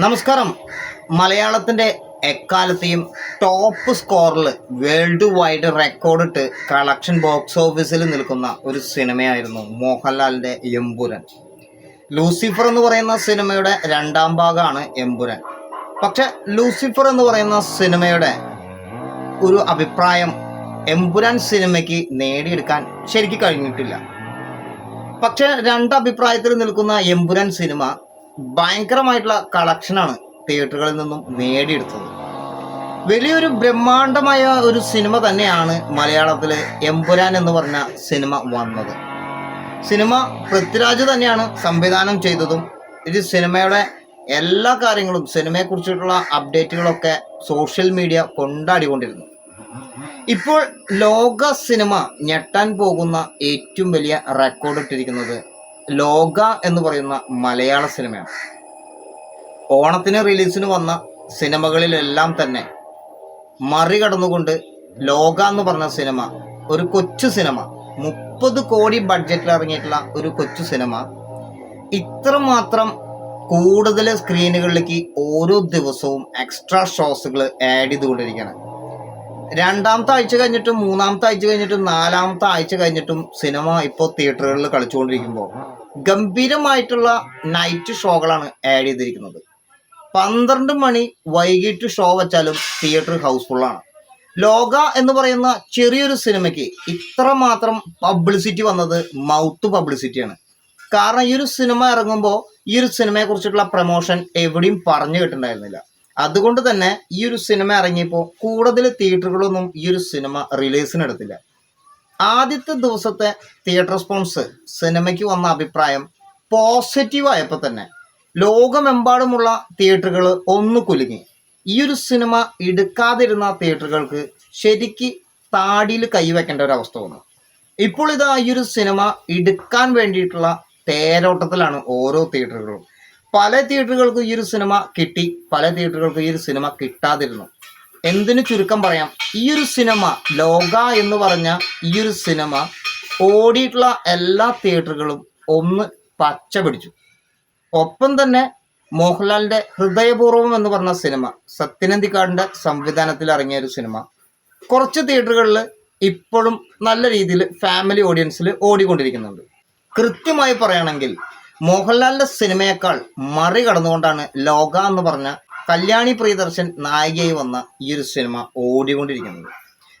നമസ്കാരം. മലയാളത്തിന്റെ എക്കാലത്തെയും ടോപ്പ് സ്കോറിൽ വേൾഡ് വൈഡ് റെക്കോർഡിട്ട് കളക്ഷൻ ബോക്സ് ഓഫീസിൽ നിൽക്കുന്ന ഒരു സിനിമയായിരുന്നു മോഹൻലാലിന്റെ എമ്പുരൻ. ലൂസിഫർ എന്ന് പറയുന്ന സിനിമയുടെ രണ്ടാം ഭാഗമാണ് എമ്പുരൻ. പക്ഷെ ലൂസിഫർ എന്ന് പറയുന്ന സിനിമയുടെ ഒരു അഭിപ്രായം എമ്പുരാൻ സിനിമയ്ക്ക് നേടിയെടുക്കാൻ ശരിക്കും കഴിഞ്ഞിട്ടില്ല. പക്ഷെ രണ്ട് അഭിപ്രായത്തിൽ നിൽക്കുന്ന എമ്പുരാൻ സിനിമ ഭയങ്കരമായിട്ടുള്ള കളക്ഷനാണ് തിയേറ്ററുകളിൽ നിന്നും നേടിയെടുത്തത്. വലിയൊരു ബ്രഹ്മാണ്ഡമായ ഒരു സിനിമ തന്നെയാണ് മലയാളത്തിൽ എമ്പുരാൻ എന്ന് പറഞ്ഞ സിനിമ വന്നത്. സിനിമ പൃഥ്വിരാജ് തന്നെയാണ് സംവിധാനം ചെയ്തതും ഇത് സിനിമയുടെ എല്ലാ കാര്യങ്ങളും സിനിമയെക്കുറിച്ചിട്ടുള്ള അപ്ഡേറ്റുകളൊക്കെ സോഷ്യൽ മീഡിയ കൊണ്ടാടിക്കൊണ്ടിരുന്നു ഇപ്പോൾ ലോക സിനിമ ഞെട്ടാൻ പോകുന്ന ഏറ്റവും വലിയ റെക്കോർഡ് ഇട്ടിരിക്കുന്നത് ലോക എന്ന് പറയുന്ന മലയാള സിനിമയാണ്. ഓണത്തിന് റിലീസിന് വന്ന സിനിമകളിലെല്ലാം തന്നെ മറികടന്നുകൊണ്ട് ലോക എന്ന് പറഞ്ഞ സിനിമ ഒരു കൊച്ചു സിനിമ. മുപ്പത് കോടി ബഡ്ജറ്റിൽ ഇറങ്ങിയിട്ടുള്ള ഒരു കൊച്ചു സിനിമ. ഇത്രമാത്രം കൂടുതൽ സ്ക്രീനുകളിലേക്ക് ഓരോ ദിവസവും എക്സ്ട്രാ ഷോസുകൾ ആഡ് ചെയ്തുകൊണ്ടിരിക്കുകയാണ്. രണ്ടാമത്തെ ആഴ്ച കഴിഞ്ഞിട്ടും മൂന്നാമത്തെ ആഴ്ച കഴിഞ്ഞിട്ടും നാലാമത്തെ ആഴ്ച കഴിഞ്ഞിട്ടും സിനിമ ഇപ്പോൾ തിയേറ്ററുകളിൽ കളിച്ചുകൊണ്ടിരിക്കുമ്പോൾ ഗംഭീരമായിട്ടുള്ള നൈറ്റ് ഷോകളാണ് ആഡ് ചെയ്തിരിക്കുന്നത്. പന്ത്രണ്ട് മണി വൈകിട്ട് ഷോ വെച്ചാലും തിയേറ്റർ ഹൗസ്ഫുള്ളാണ് ലോക എന്ന് പറയുന്ന ചെറിയൊരു സിനിമയ്ക്ക് ഇത്ര മാത്രം പബ്ലിസിറ്റി വന്നത് മൗത്ത് പബ്ലിസിറ്റിയാണ് കാരണം ഈ ഒരു സിനിമ ഇറങ്ങുമ്പോൾ ഈ ഒരു സിനിമയെ കുറിച്ചിട്ടുള്ള പ്രൊമോഷൻ എവിടെയും പറഞ്ഞു കിട്ടുന്നുണ്ടായിരുന്നില്ല അതുകൊണ്ട് തന്നെ ഈ ഒരു സിനിമ ഇറങ്ങിയപ്പോൾ കൂടുതൽ തിയേറ്ററുകളൊന്നും ഈ ഒരു സിനിമ റിലീസിന് എടുത്തില്ല. ആദ്യത്തെ ദിവസത്തെ തിയേറ്റർ റെസ്പോൺസ് സിനിമയ്ക്ക് വന്ന അഭിപ്രായം പോസിറ്റീവ് ആയപ്പോൾ തന്നെ ലോകമെമ്പാടുമുള്ള തിയേറ്ററുകൾ ഒന്ന് കുലുങ്ങി. ഈ ഒരു സിനിമ എടുക്കാതിരുന്ന തിയേറ്ററുകൾക്ക് ശരിക്ക് താടിയിൽ കൈവയ്ക്കേണ്ട ഒരു അവസ്ഥ വന്നു. ഇപ്പോൾ ഇതാ ഈ ഒരു സിനിമ എടുക്കാൻ വേണ്ടിയിട്ടുള്ള തേരോട്ടത്തിലാണ് ഓരോ തിയേറ്ററുകളും പല തിയേറ്ററുകൾക്കും ഈ ഒരു സിനിമ കിട്ടി പല തിയേറ്ററുകൾക്കും ഈ ഒരു സിനിമ കിട്ടാതിരുന്നു. എന്തിനു ചുരുക്കം പറയാം? ഈ ഒരു സിനിമ ലോക എന്ന് പറഞ്ഞ ഈ ഒരു സിനിമ ഓടിയിട്ടുള്ള എല്ലാ തിയേറ്ററുകളും ഒന്ന് പച്ച പിടിച്ചു. ഒപ്പം തന്നെ മോഹൻലാലിന്റെ ഹൃദയപൂർവം എന്ന് പറഞ്ഞ സിനിമ സത്യനന്ദിക്കാടിന്റെ സംവിധാനത്തിൽ ഇറങ്ങിയ ഒരു സിനിമ. കുറച്ച് തിയേറ്ററുകളിൽ ഇപ്പോഴും നല്ല രീതിയിൽ ഫാമിലി ഓഡിയൻസിൽ ഓടിക്കൊണ്ടിരിക്കുന്നുണ്ട്. കൃത്യമായി പറയുകയാണെങ്കിൽ മോഹൻലാലിന്റെ സിനിമയേക്കാൾ മറികടന്നുകൊണ്ടാണ് ലോക എന്ന് പറഞ്ഞ കല്യാണി പ്രിയദർശൻ നായികയായി വന്ന ഈ ഒരു സിനിമ ഓടിക്കൊണ്ടിരിക്കുന്നത്.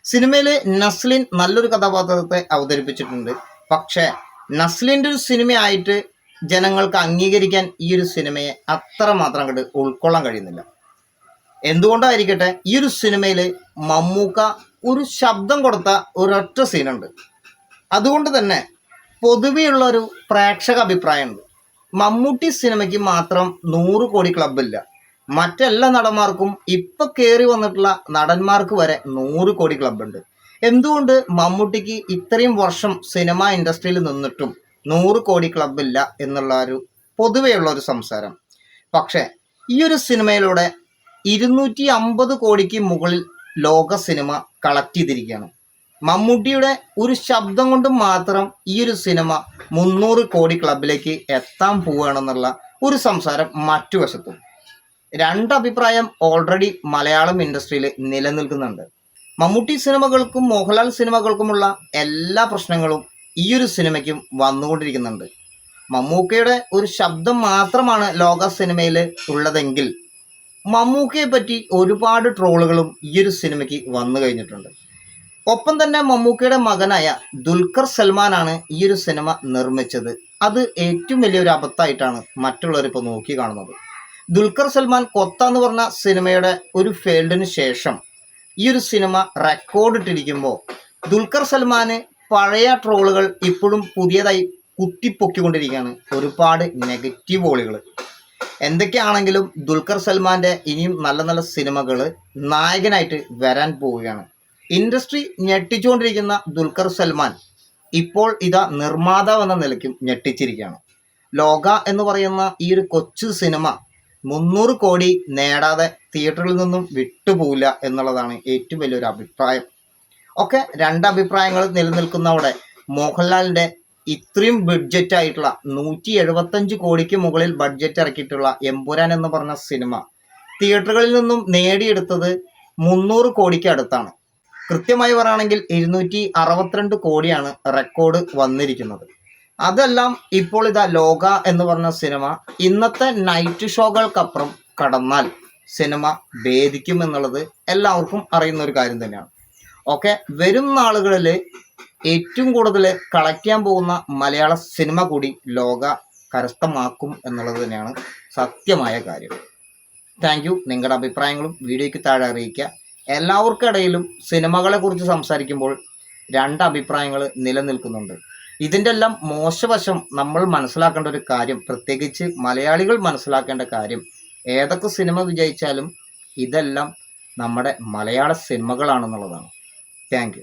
സിനിമയിലെ നസ്ലിൻ നല്ലൊരു കഥാപാത്രത്തെ അവതരിപ്പിച്ചിട്ടുണ്ട്. പക്ഷേ നസ്ലിന്റെ ഒരു സിനിമയായിട്ട് ജനങ്ങൾക്ക് അംഗീകരിക്കാൻ ഈ ഒരു സിനിമയെ അത്ര മാത്രം അങ്ങോട്ട് ഉൾക്കൊള്ളാൻ കഴിയുന്നില്ല. എന്തുകൊണ്ടായിരിക്കട്ടെ ഈ ഒരു സിനിമയിൽ മമ്മൂക്ക ഒരു ശബ്ദം കൊടുത്ത ഒരൊറ്റ സീനുണ്ട്. അതുകൊണ്ട് തന്നെ പൊതുവെയുള്ള ഒരു പ്രേക്ഷക അഭിപ്രായമുണ്ട്. മമ്മൂട്ടി സിനിമയ്ക്ക് മാത്രം നൂറ് കോടി ക്ലബില്ല മറ്റെല്ലാ നടന്മാർക്കും ഇപ്പൊ കയറി വന്നിട്ടുള്ള നടന്മാർക്ക് വരെ നൂറ് കോടി ക്ലബുണ്ട് എന്തുകൊണ്ട് മമ്മൂട്ടിക്ക് ഇത്രയും വർഷം സിനിമ ഇൻഡസ്ട്രിയിൽ നിന്നിട്ടും നൂറ് കോടി ക്ലബില്ല എന്നുള്ള ഒരു പൊതുവെയുള്ള ഒരു സംസാരം. പക്ഷേ ഈ ഒരു സിനിമയിലൂടെ ഇരുന്നൂറ്റി അമ്പത് കോടിക്ക് മുകളിൽ ലോക സിനിമ കളക്ട് ചെയ്തിരിക്കുകയാണ്. മമ്മൂട്ടിയുടെ ഒരു ശബ്ദം കൊണ്ട് മാത്രം ഈ ഒരു സിനിമ മുന്നൂറ് കോടി ക്ലബിലേക്ക് എത്താൻ പോവുകയാണെന്നുള്ള ഒരു സംസാരം മറ്റു വശത്തും. രണ്ട് അഭിപ്രായം ഓൾറെഡി മലയാളം ഇൻഡസ്ട്രിയിൽ നിലനിൽക്കുന്നുണ്ട്. മമ്മൂട്ടി സിനിമകൾക്കും മോഹൻലാൽ സിനിമകൾക്കുമുള്ള എല്ലാ പ്രശ്നങ്ങളും ഈ ഒരു സിനിമയ്ക്കും വന്നുകൊണ്ടിരിക്കുന്നുണ്ട്. മമ്മൂക്കയുടെ ഒരു ശബ്ദം മാത്രമാണ് ലോക സിനിമയിൽ ഉള്ളതെങ്കിൽ മമ്മൂക്കയെ പറ്റി ഒരുപാട് ട്രോളുകളും ഈ ഒരു സിനിമയ്ക്ക് വന്നു കഴിഞ്ഞിട്ടുണ്ട്. ഒപ്പം തന്നെ മമ്മൂക്കയുടെ മകനായ ദുൽഖർ സൽമാനാണ് ഈ ഒരു സിനിമ നിർമ്മിച്ചത്. അത് ഏറ്റവും വലിയൊരു അബദ്ധമായിട്ടാണ് മറ്റുള്ളവരിപ്പോൾ നോക്കി കാണുന്നത്. ദുൽഖർ സൽമാൻ കൊത്ത എന്ന് പറഞ്ഞ സിനിമയുടെ ഒരു ഫേൽഡിന് ശേഷം ഈ ഒരു സിനിമ റെക്കോർഡ് ഇട്ടിരിക്കുമ്പോൾ ദുൽഖർ സൽമാന് പഴയ ട്രോളുകൾ ഇപ്പോഴും പുതിയതായി കുത്തിപ്പൊക്കിക്കൊണ്ടിരിക്കുകയാണ്. ഒരുപാട് നെഗറ്റീവ് ഓളികൾ എന്തൊക്കെയാണെങ്കിലും ദുൽഖർ സൽമാന്റെ ഇനിയും നല്ല നല്ല സിനിമകൾ നായകനായിട്ട് വരാൻ പോവുകയാണ്. ഇൻഡസ്ട്രി ഞെട്ടിച്ചുകൊണ്ടിരിക്കുന്ന ദുൽഖർ സൽമാൻ ഇപ്പോൾ ഇതാ നിർമ്മാതാവ് എന്ന നിലയ്ക്കും ഞെട്ടിച്ചിരിക്കുകയാണ്. ലോക എന്ന് പറയുന്ന ഈ ഒരു കൊച്ചു സിനിമ മുന്നൂറ് കോടി നേടാതെ തിയേറ്ററിൽ നിന്നും വിട്ടുപോകില്ല എന്നുള്ളതാണ് ഏറ്റവും വലിയൊരു അഭിപ്രായം. ഒക്കെ രണ്ട് അഭിപ്രായങ്ങൾ നിലനിൽക്കുന്നവിടെ മോഹൻലാലിന്റെ ഇത്രയും ബഡ്ജറ്റ് ആയിട്ടുള്ള നൂറ്റി എഴുപത്തഞ്ച് കോടിക്ക് മുകളിൽ ബഡ്ജറ്റ് ഇറക്കിയിട്ടുള്ള എമ്പുരാൻ എന്ന് പറഞ്ഞ സിനിമ തിയേറ്ററുകളിൽ നിന്നും നേടിയെടുത്തത് മുന്നൂറ് കോടിക്ക് അടുത്താണ്. കൃത്യമായി പറയുകയാണെങ്കിൽ ഇരുന്നൂറ്റി അറുപത്തിരണ്ട് കോടിയാണ് റെക്കോർഡ് വന്നിരിക്കുന്നത്. അതെല്ലാം ഇപ്പോൾ ഇതാ ലോക എന്ന് പറഞ്ഞ സിനിമ. ഇന്നത്തെ നൈറ്റ് ഷോകൾക്കപ്പുറം കടന്നാൽ സിനിമ ഭേദിക്കും എന്നുള്ളത് എല്ലാവർക്കും അറിയുന്ന ഒരു കാര്യം തന്നെയാണ്. ഓക്കെ വരും നാളുകളിൽ ഏറ്റവും കൂടുതൽ കളക്ട് ചെയ്യാൻ പോകുന്ന മലയാള സിനിമ കൂടി ലോക കരസ്ഥമാക്കും എന്നുള്ളത് തന്നെയാണ് സത്യമായ കാര്യം. താങ്ക് യു നിങ്ങളുടെ അഭിപ്രായങ്ങളും വീഡിയോയ്ക്ക് താഴെ അറിയിക്കുക. എല്ലാവർക്കിടയിലും സിനിമകളെ കുറിച്ച് സംസാരിക്കുമ്പോൾ രണ്ട് അഭിപ്രായങ്ങൾ നിലനിൽക്കുന്നുണ്ട്. ഇതിന്റെ എല്ലാം മോശവശം നമ്മൾ മനസ്സിലാക്കേണ്ട ഒരു കാര്യം പ്രത്യേകിച്ച് മലയാളികൾ മനസ്സിലാക്കേണ്ട കാര്യം ഏതൊക്കെ സിനിമ വിജയിച്ചാലും ഇതെല്ലാം നമ്മുടെ മലയാള സിനിമകളാണെന്നുള്ളതാണ്. Thank you.